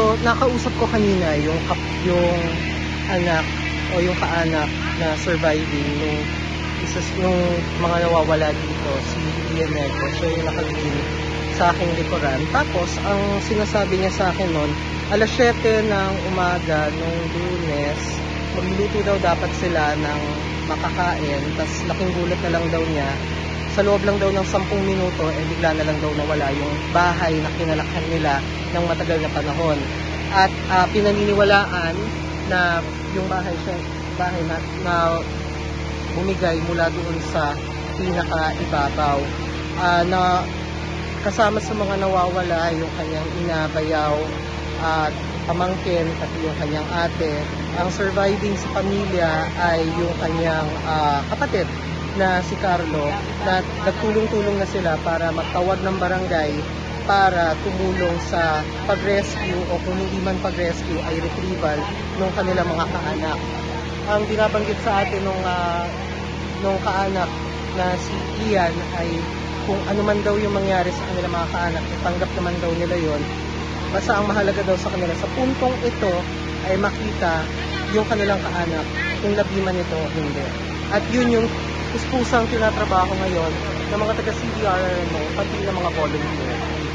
So, nakausap ko kanina yung, kap, yung anak o yung kaanak na surviving nung isa yung mga nawawala dito, si Ian Negro. Siya yung nakagin sa aking likuran. Tapos, ang sinasabi niya sa akin noon, alas 7 ng umaga nung lunes, magluluto daw dapat sila ng makakain. Tapos, laking gulat na lang daw niya. Sa loob lang daw ng 10 minuto, eh bigla na lang daw nawala yung bahay na kinalakhan nila ng matagal na panahon. At ah, pinaniniwalaan na yung bahay siya, bahay na, na bumigay mula doon sa pinaka-ibabaw. Ah, na kasama sa mga nawawala yung kanyang ina, bayaw, at pamangkin, at yung kanyang ate. Ang surviving sa pamilya ay yung kanyang ah, kapatid na si Carlo na nagtulong-tulong na sila para magtawag ng barangay para tumulong sa pag-rescue o kung hindi man pag-rescue ay retrieval ng kanilang mga kaanak. Ang binabanggit sa atin nung, ah, nung kaanak na si Ian ay kung ano man daw yung mangyari sa kanilang mga kaanak, itanggap naman daw nila yon. Basta ang mahalaga daw sa kanila sa puntong ito ay makita yung kanilang kaanak kung labi man ito o hindi. At yun yung puspusang tinatrabaho ngayon ng mga taga-CDRMO, pati ng mga volunteer.